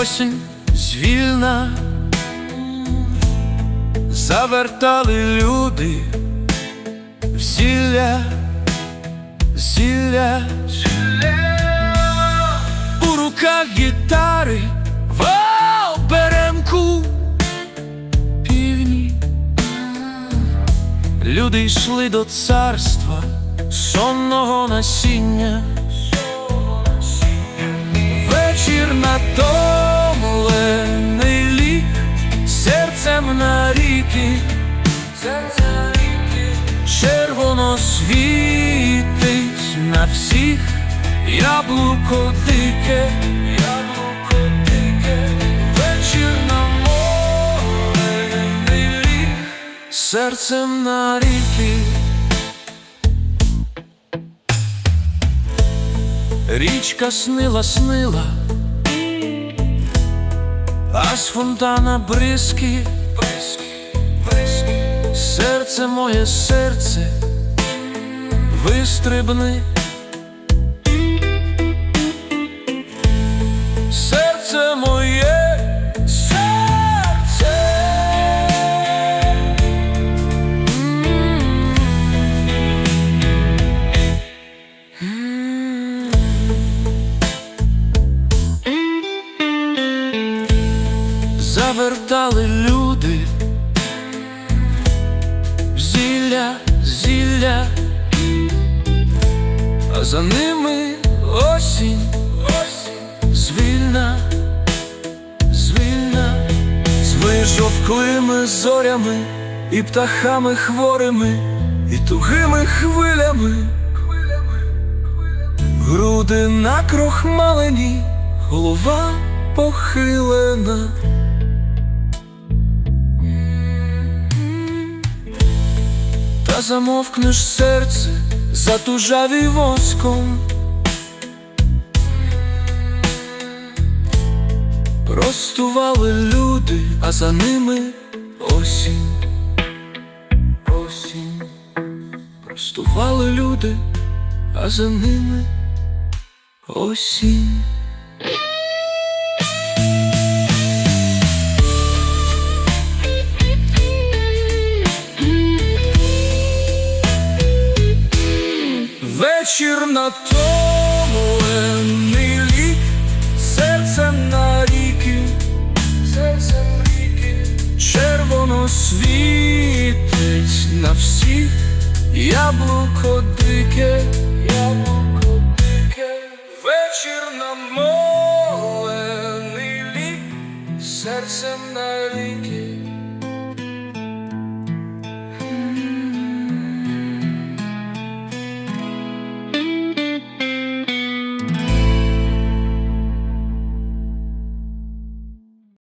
осінь звільна, завертали люди, зілля, зілля, у руках гітари, в оберемку півні. Люди йшли до царства сонного насіння. Вечір натомлений червоно світить на всіх. Яблуко дике, яблуко дике, вечір намолений ліг серцем на ріки. Річка снила, снила, а з фонтана бризки, бризки. Серце моє серце, вистрибни. Серце моє, за ними осінь, осінь, звільна, звільна, з вижовклими зорями і птахами хворими, і тугими хвилями, груди накрохмалені, голова похилена. Та замовкнеш серце, затужаві воском. Простували люди, а за ними осінь, осінь, простували люди, а за ними осінь. Вечір натомлений ліг, серцем на ріки, серцем ріки, червоно світить на всіх, яблуко дике, яблуко дике, вечір намолений ліг, серцем на